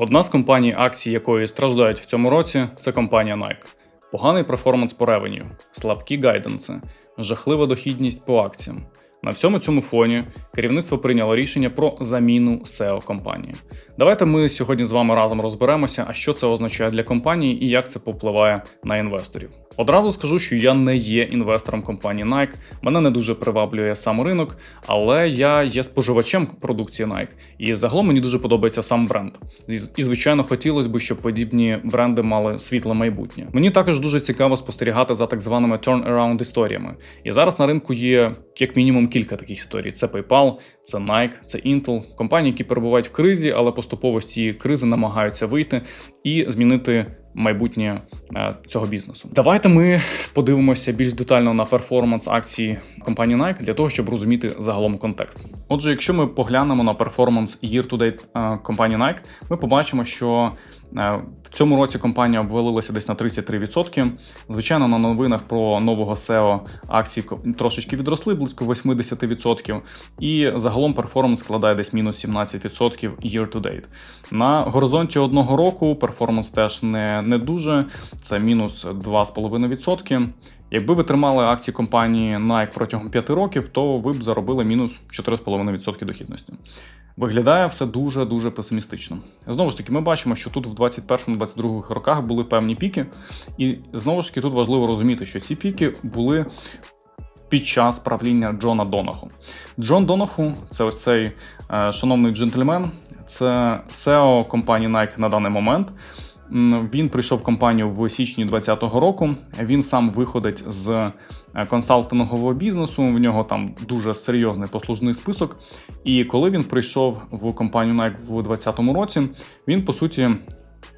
Одна з компаній, акції якої страждають в цьому році, це компанія Nike. Поганий перформанс по ревеню, слабкі гайденси, жахлива дохідність по акціям. На всьому цьому фоні керівництво прийняло рішення про заміну SEO компанії. Давайте ми сьогодні з вами разом розберемося, а що це означає для компанії і як це повпливає на інвесторів. Одразу скажу, що я не є інвестором компанії Nike, мене не дуже приваблює сам ринок, але я є споживачем продукції Nike. І загалом мені дуже подобається сам бренд. І, звичайно, хотілося б, щоб подібні бренди мали світле майбутнє. Мені також дуже цікаво спостерігати за так званими turnaround історіями. І зараз на ринку є як мінімум кілька таких історій: це PayPal, це Nike, це Intel, компанії, які перебувають в кризі, але поступово з цієї кризи намагаються вийти і змінити майбутнє цього бізнесу. Давайте ми подивимося більш детально на перформанс акції компанії Nike для того, щоб розуміти загалом контекст. Отже, якщо ми поглянемо на перформанс year-to-date е, компанії Nike, ми побачимо, що е, в цьому році компанія обвалилася десь на 33%. Звичайно, на новинах про нового SEO акції трошечки відросли, близько 80%. І загалом перформанс складає десь мінус 17% year-to-date. На горизонті одного року перформанс теж не, не дуже, це мінус 2,5%. Якби ви тримали акції компанії Nike протягом 5 років, то ви б заробили мінус 4,5% дохідності. Виглядає все дуже дуже песимістично. Знову ж таки, ми бачимо, що тут в 21-22 роках були певні піки, і знову ж таки тут важливо розуміти, що ці піки були. Під час правління Джона Донаху. Джон Донаху це ось цей е, шановний джентльмен, це SEO компанії Nike на даний момент. Він прийшов в компанію в січні 2020 року. Він сам виходить з е, консалтингового бізнесу. В нього там дуже серйозний послужний список. І коли він прийшов в компанію Nike в 2020 році, він по суті.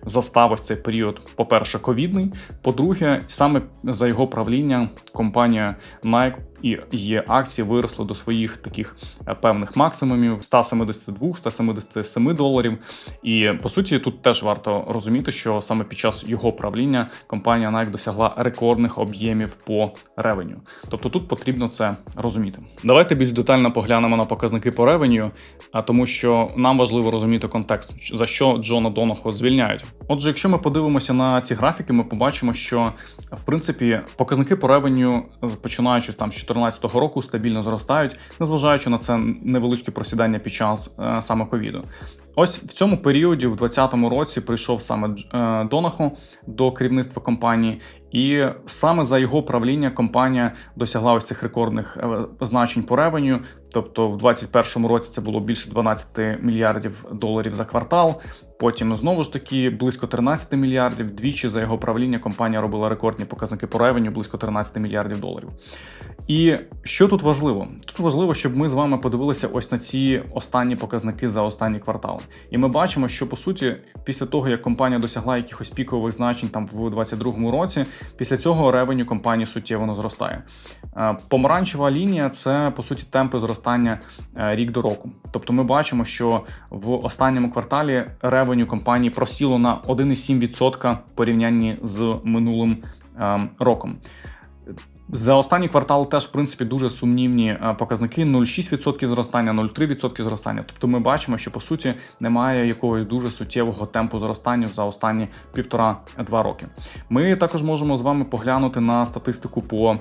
Застав ось цей період, по-перше, ковідний. По-друге, саме за його правління компанія Nike і її акції виросли до своїх таких е, певних максимумів 172-177 доларів. І по суті, тут теж варто розуміти, що саме під час його правління компанія Nike досягла рекордних об'ємів по ревеню. Тобто тут потрібно це розуміти. Давайте більш детально поглянемо на показники по ревеню, тому, що нам важливо розуміти контекст, за що Джона Донахо звільняють. Отже, якщо ми подивимося на ці графіки, ми побачимо, що в принципі показники по ревеню, починаючи там з 2014 року стабільно зростають, незважаючи на це невеличке просідання під час е, саме ковіду. Ось в цьому періоді, в 2020 році, прийшов саме е, Донахо до керівництва компанії, і саме за його правління компанія досягла ось цих рекордних е, значень по ревеню. Тобто, в 2021 році це було більше 12 мільярдів доларів за квартал. Потім знову ж таки близько 13 мільярдів. Двічі за його правління компанія робила рекордні показники по ревеню близько 13 мільярдів доларів. І що тут важливо? Тут важливо, щоб ми з вами подивилися ось на ці останні показники за останні квартали. І ми бачимо, що по суті, після того як компанія досягла якихось пікових значень там в 2022 році, після цього ревеню компанії суттєво зростає. Е, помаранчева лінія це по суті темпи зростання е, рік до року. Тобто, ми бачимо, що в останньому кварталі ревеню компанії просіло на 1,7% в порівнянні з минулим ем, роком. За останній квартал теж в принципі дуже сумнівні е, показники: 0,6% зростання, 0,3% зростання. Тобто ми бачимо, що по суті немає якогось дуже суттєвого темпу зростання за останні півтора-два роки. Ми також можемо з вами поглянути на статистику по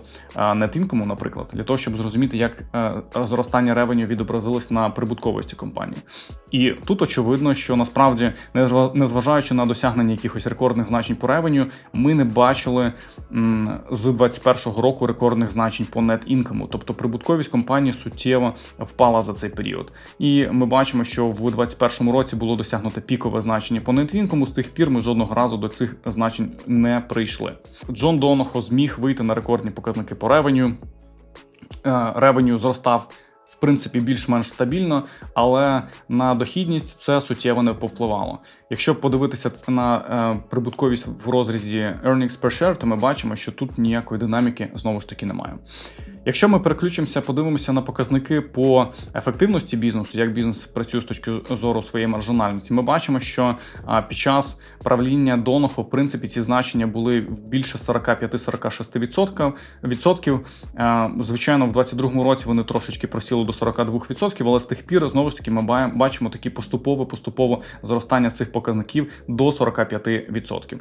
нетінкому, наприклад, для того, щоб зрозуміти, як е, зростання ревеню відобразилось на прибутковості компанії. І тут очевидно, що насправді, незважаючи на досягнення якихось рекордних значень по ревеню, ми не бачили з 2021 року року рекордних значень по net-інкому, тобто прибутковість компанії суттєво впала за цей період. І ми бачимо, що в 2021 році було досягнуто пікове значення по net-інкому, З тих пір ми жодного разу до цих значень не прийшли. Джон Донохо зміг вийти на рекордні показники по ревеню. Ревеню зростав в принципі більш-менш стабільно, але на дохідність це суттєво не попливало. Якщо подивитися на е, прибутковість в розрізі earnings per share, то ми бачимо, що тут ніякої динаміки знову ж таки немає. Якщо ми переключимося, подивимося на показники по ефективності бізнесу, як бізнес працює з точки зору своєї маржинальності, ми бачимо, що під час правління Доноху, в принципі, ці значення були більше 45-46%. Звичайно, в 2022 році вони трошечки просіли до 42%, але з тих пір знову ж таки ми бачимо такі поступове поступове зростання цих показників до 45%.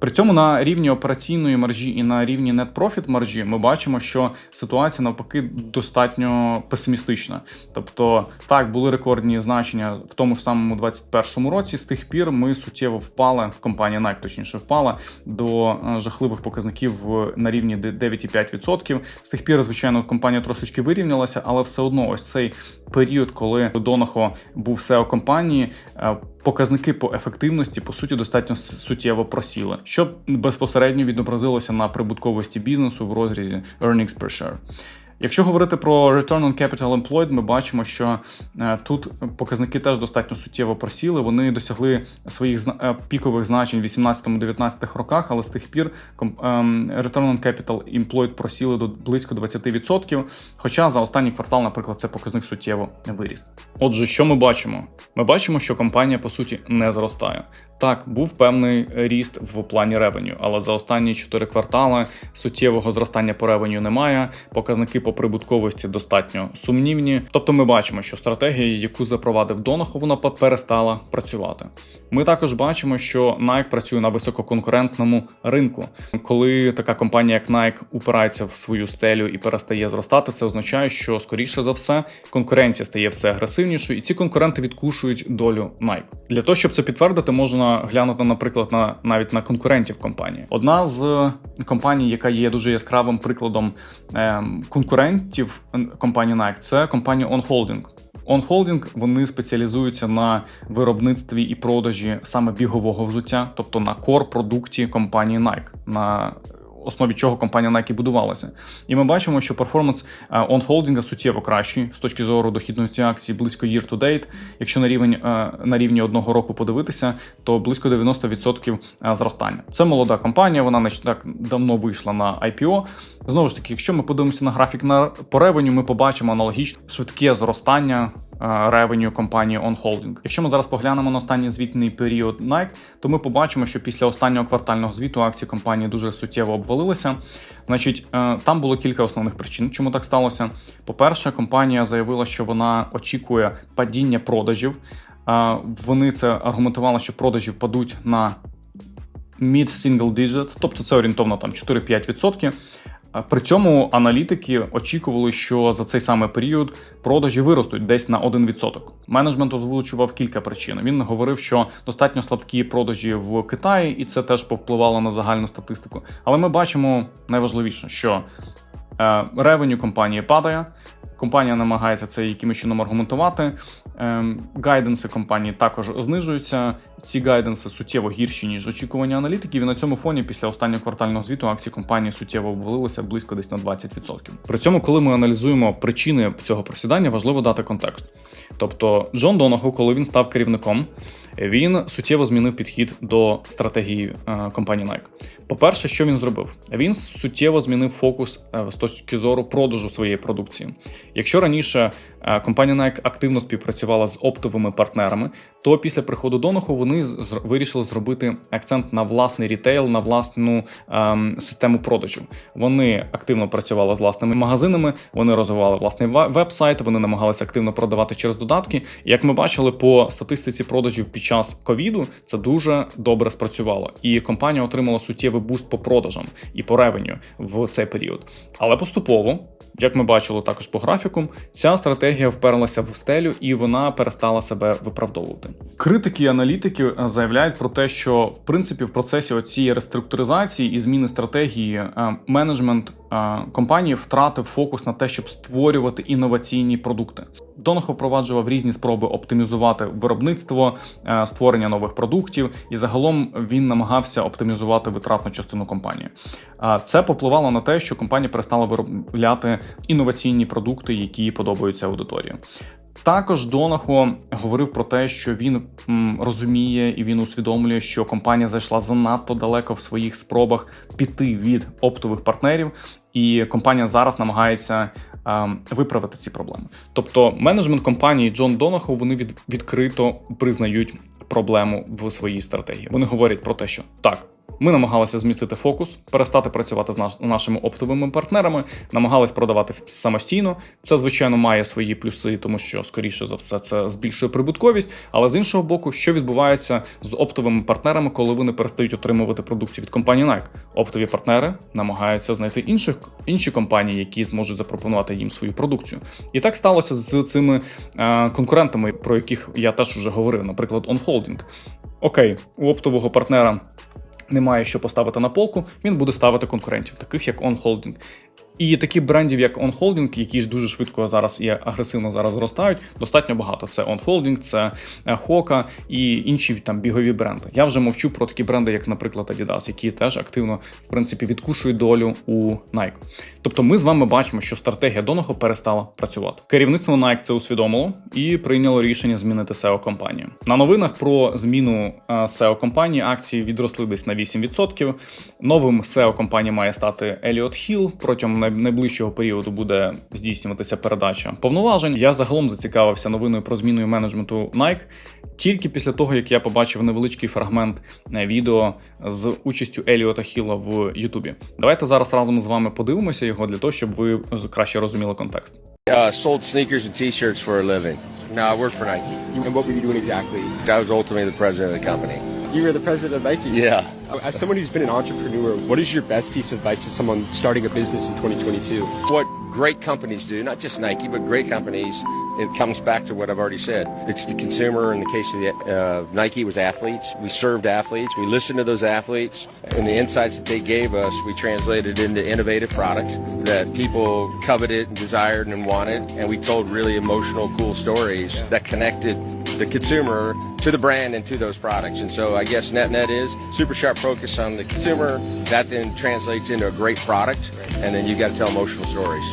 При цьому на рівні операційної маржі і на рівні net profit маржі ми бачимо, що ситуація навпаки достатньо песимістична. Тобто, так були рекордні значення в тому ж самому 2021 році. З тих пір ми суттєво впали. Компанія Nike, точніше впала до е, жахливих показників на рівні 9,5%. З тих пір, звичайно, компанія трошечки вирівнялася, але все одно, ось цей період, коли Донахо був SEO компанії, е, показники по ефективності по суті достатньо суттєво просіли, що безпосередньо відобразилося на прибутковості бізнесу в розрізі earnings per share. Якщо говорити про Return on Capital Employed, ми бачимо, що е, тут показники теж достатньо суттєво просіли. Вони досягли своїх е, пікових значень в 18-19 роках, але з тих пір ем, Return on Capital Employed просіли до близько 20%. Хоча за останній квартал, наприклад, це показник суттєво виріс. Отже, що ми бачимо? Ми бачимо, що компанія по суті не зростає. Так, був певний ріст в плані ревеню, але за останні 4 квартали суттєвого зростання по ревеню немає. Показники по прибутковості достатньо сумнівні. Тобто, ми бачимо, що стратегія, яку запровадив Донахо, вона перестала працювати. Ми також бачимо, що Nike працює на висококонкурентному ринку. Коли така компанія, як Nike, упирається в свою стелю і перестає зростати, це означає, що скоріше за все конкуренція стає все агресивнішою, і ці конкуренти відкушують долю Nike. Для того щоб це підтвердити, можна глянути, наприклад, на навіть на конкурентів компанії. Одна з компаній, яка є дуже яскравим прикладом е, конкурентів компанії Nike, це компанія On Holding. On Holding вони спеціалізуються на виробництві і продажі саме бігового взуття, тобто на кор продукті компанії Nike. на основі чого компанія Nike будувалася. І ми бачимо, що перформанс онхолдинга суттєво кращий з точки зору дохідності акції близько year to date. Якщо на рівень е, на рівні одного року подивитися, то близько 90% е, зростання. Це молода компанія, вона не так давно вийшла на IPO. Знову ж таки, якщо ми подивимося на графік на по ревеню, ми побачимо аналогічне швидке зростання ревеню компанії On Holding. Якщо ми зараз поглянемо на останній звітний період Nike, то ми побачимо, що після останнього квартального звіту акції компанії дуже суттєво обвалилися. Значить, е, там було кілька основних причин, чому так сталося. По-перше, компанія заявила, що вона очікує падіння продажів. Вони це аргументували, що продажі впадуть на mid-single digit, тобто це орієнтовно там 4-5%. При цьому аналітики очікували, що за цей самий період продажі виростуть десь на 1%. Менеджмент озвучував кілька причин. Він говорив, що достатньо слабкі продажі в Китаї, і це теж повпливало на загальну статистику. Але ми бачимо найважливіше, що ревеню компанії падає. Компанія намагається це якимось чином аргументувати. Ем, гайденси компанії також знижуються. Ці гайденси суттєво гірші ніж очікування аналітиків. І на цьому фоні після останнього квартального звіту акції компанії суттєво обвалилися близько десь на 20%. При цьому, коли ми аналізуємо причини цього просідання, важливо дати контекст. Тобто, Джон Донаху, коли він став керівником, він суттєво змінив підхід до стратегії е, компанії Nike. По-перше, що він зробив? Він суттєво змінив фокус е, з точки зору продажу своєї продукції. Якщо раніше е, компанія Nike активно співпрацювала з оптовими партнерами, то після приходу Донаху вони вирішили зробити акцент на власний рітейл, на власну ем, систему продажів. Вони активно працювали з власними магазинами, вони розвивали власний веб-сайт, вони намагалися активно продавати через додатки. Як ми бачили по статистиці продажів під час ковіду, це дуже добре спрацювало, і компанія отримала суттєвий буст по продажам і по ревеню в цей період. Але поступово, як ми бачили також по графіку, ця стратегія вперлася в стелю і вона перестала себе виправдовувати. Критики і аналітики е, заявляють про те, що в принципі в процесі цієї реструктуризації і зміни стратегії е, менеджмент компанії втратив фокус на те, щоб створювати інноваційні продукти. Донахов впроваджував різні спроби оптимізувати виробництво, створення нових продуктів, і загалом він намагався оптимізувати витратну частину компанії. Це попливало на те, що компанія перестала виробляти інноваційні продукти, які подобаються аудиторії. Також Донахо говорив про те, що він розуміє і він усвідомлює, що компанія зайшла занадто далеко в своїх спробах піти від оптових партнерів, і компанія зараз намагається е, виправити ці проблеми. Тобто, менеджмент компанії Джон Донахо вони від, відкрито признають проблему в своїй стратегії. Вони говорять про те, що так Ми намагалися змістити фокус, перестати працювати з нашими оптовими партнерами, намагались продавати самостійно. Це, звичайно, має свої плюси, тому що, скоріше за все, це збільшує прибутковість. Але з іншого боку, що відбувається з оптовими партнерами, коли вони перестають отримувати продукцію від компанії Nike? Оптові партнери намагаються знайти інших інші компанії, які зможуть запропонувати їм свою продукцію. І так сталося з цими е, конкурентами, про яких я теж вже говорив, наприклад, Holding. Окей, у оптового партнера немає що поставити на полку, він буде ставити конкурентів, таких як On Holding. І таких брендів, як On Holding, які ж дуже швидко зараз і агресивно зараз зростають, достатньо багато. Це On Holding, це е, Hoka і інші там бігові бренди. Я вже мовчу про такі бренди, як, наприклад, Adidas, які теж активно в принципі відкушують долю у Nike. Тобто, ми з вами бачимо, що стратегія Доного перестала працювати. Керівництво Nike це усвідомило і прийняло рішення змінити SEO компанію. На новинах про зміну е, SEO компанії акції відросли десь на 8%. Новим SEO компанії має стати Elliot Hill. Протягом найближчого періоду буде здійснюватися передача повноважень. Я загалом зацікавився новиною про зміну менеджменту Nike тільки після того, як я побачив невеличкий фрагмент е, відео з участю Еліота Хіла в Ютубі. Давайте зараз разом з вами подивимося його для того, щоб ви краще розуміли контекст. Uh, sold sneakers and T-shirts for a living. No, I worked for Nike. And what were you doing exactly? I was ultimately the president of the company. You were the president of Nike. Yeah. As someone who's been an entrepreneur, what is your best piece of advice to someone starting a business in 2022? What great companies do, not just Nike, but great companies, it comes back to what I've already said. It's the consumer. In the case of the, uh, Nike, was athletes. We served athletes. We listened to those athletes, and the insights that they gave us, we translated into innovative products that people coveted and desired and wanted. And we told really emotional, cool stories that connected the consumer to the brand and to those products. And so I guess net net is super sharp focus on the consumer. That then translates into a great product, and then you got to tell emotional stories.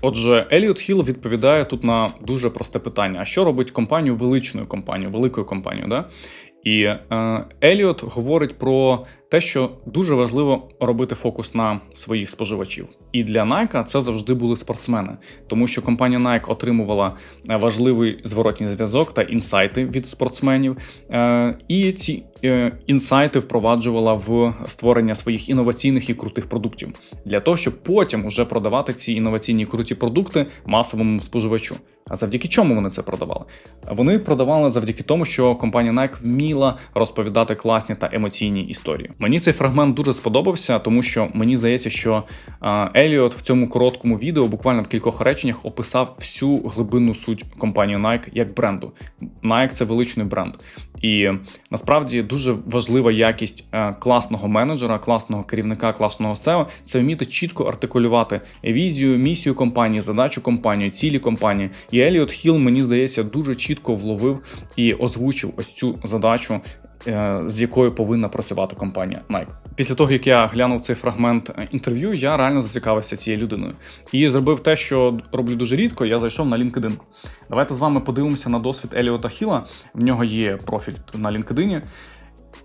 Отже, Еліот Хіл відповідає тут на дуже просте питання: а що робить компанію величною компанією, великою компанією? Да? І е, Еліот говорить про те, що дуже важливо робити фокус на своїх споживачів. І для Nike це завжди були спортсмени, тому що компанія Nike отримувала е, важливий зворотній зв'язок та інсайти від спортсменів. Е, і ці е, інсайти впроваджувала в створення своїх інноваційних і крутих продуктів для того, щоб потім уже продавати ці інноваційні круті продукти масовому споживачу. А завдяки чому вони це продавали? Вони продавали завдяки тому, що компанія Nike вміла розповідати класні та емоційні історії. Мені цей фрагмент дуже сподобався, тому що мені здається, що Еліот в цьому короткому відео, буквально в кількох реченнях, описав всю глибинну суть компанії Nike як бренду. Nike – це величний бренд. І насправді дуже важлива якість е, класного менеджера, класного керівника, класного SEO – це вміти чітко артикулювати візію, місію компанії, задачу компанії, цілі компанії. І Еліот Хіл, мені здається, дуже чітко вловив і озвучив ось цю задачу. Е, З якою повинна працювати компанія Nike. Після того, як я глянув цей фрагмент е, інтерв'ю, я реально зацікавився цією людиною і зробив те, що роблю дуже рідко. Я зайшов на LinkedIn. Давайте з вами подивимося на досвід Еліота Хіла. В нього є профіль на LinkedIn.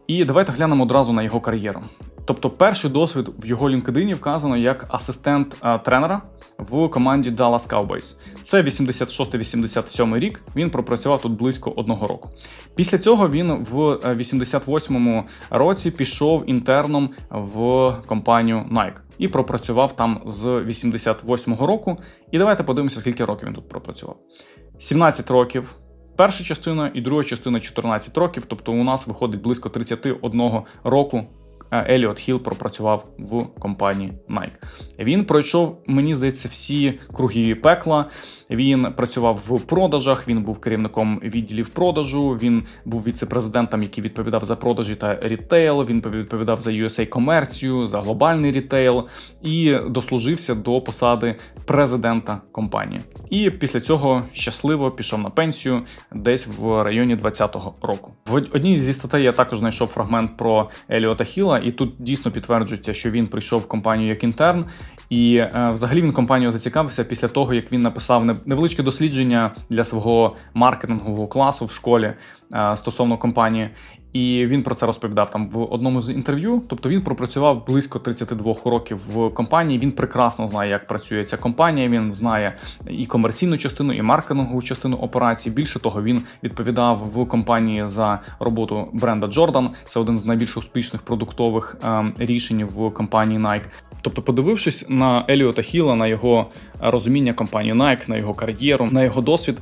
І давайте глянемо одразу на його кар'єру. Тобто, перший досвід в його LinkedIn вказано як асистент е, тренера в команді Dallas Cowboys. Це 86-87 рік. Він пропрацював тут близько одного року. Після цього він в е, 88-му році пішов інтерном в компанію Nike і пропрацював там з 88-го року. І давайте подивимося, скільки років він тут пропрацював. 17 років. Перша частина і друга частина 14 років, тобто у нас виходить близько 31 року. Е, Еліот Хіл пропрацював в компанії Nike. Він пройшов, мені здається, всі круги пекла. Він працював в продажах, він був керівником відділів продажу. Він був віце-президентом, який відповідав за продажі та рітейл. Він відповідав за USA комерцію, за глобальний рітейл і дослужився до посади президента компанії. І після цього щасливо пішов на пенсію десь в районі 20-го року. В одній зі статей я також знайшов фрагмент про Еліота Хіла, і тут дійсно підтверджується, що він прийшов в компанію як інтерн. І е, взагалі він компанію зацікавився після того, як він написав не- невеличке дослідження для свого маркетингового класу в школі е, стосовно компанії. І він про це розповідав там в одному з інтерв'ю. Тобто він пропрацював близько 32 років в компанії. Він прекрасно знає, як працює ця компанія. Він знає і комерційну частину, і маркетингову частину операцій. Більше того, він відповідав в компанії за роботу бренда Jordan. Це один з найбільш успішних продуктових е, рішень в компанії Nike. Тобто, подивившись на Еліота Хіла, на його розуміння компанії Nike, на його кар'єру, на його досвід.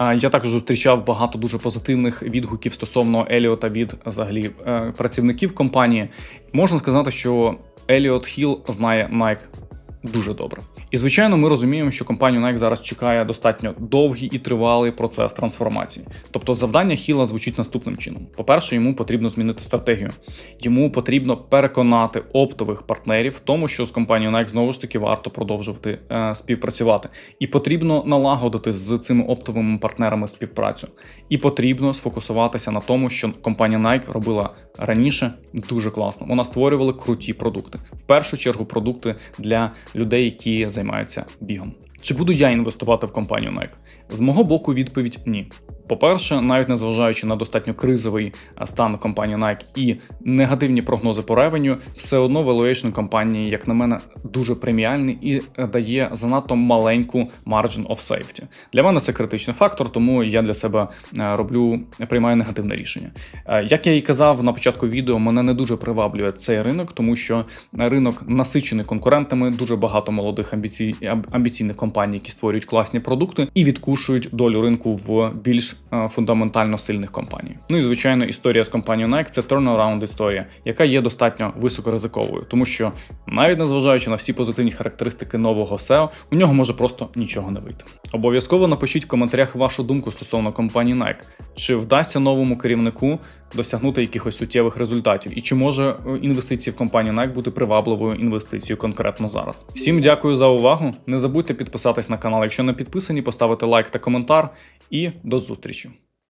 Я також зустрічав багато дуже позитивних відгуків стосовно Еліота від взагалі е, працівників компанії. Можна сказати, що Еліот Хіл знає Nike дуже добре. І звичайно, ми розуміємо, що компанію Nike зараз чекає достатньо довгий і тривалий процес трансформації. Тобто, завдання Хіла звучить наступним чином: по-перше, йому потрібно змінити стратегію. Йому потрібно переконати оптових партнерів в тому, що з компанією Nike знову ж таки варто продовжувати е, співпрацювати. І потрібно налагодити з цими оптовими партнерами співпрацю. І потрібно сфокусуватися на тому, що компанія Nike робила раніше дуже класно. Вона створювала круті продукти. В першу чергу, продукти для людей, які займаються бігом. Чи буду я інвестувати в компанію Nike? З мого боку, відповідь ні. По-перше, навіть незважаючи на достатньо кризовий стан компанії Nike і негативні прогнози по ревеню, все одно valuation компанії, як на мене, дуже преміальний і е, дає занадто маленьку margin of safety. Для мене це критичний фактор, тому я для себе е, роблю приймаю негативне рішення. Е, Як я і казав на початку відео, мене не дуже приваблює цей ринок, тому що ринок насичений конкурентами, дуже багато молодих амбіцій, амбіційних компаній, які створюють класні продукти і відкушують долю ринку в більш е, фундаментально сильних компаній. Ну і звичайно, історія з компанією Nike – це turnaround історія, яка є достатньо високоризиковою, тому що навіть незважаючи на всі позитивні характеристики нового SEO, у нього може просто нічого не вийти. Обов'язково напишіть в коментарях вашу думку стосовно компанії Nike. Чи вдасться новому керівнику досягнути якихось суттєвих результатів, і чи може е, інвестиції в компанію Nike бути привабливою інвестицією конкретно зараз? Всім дякую за увагу. Не забудьте підписатись на канал, якщо не підписані, поставити лайк та коментар. І до зустрічі.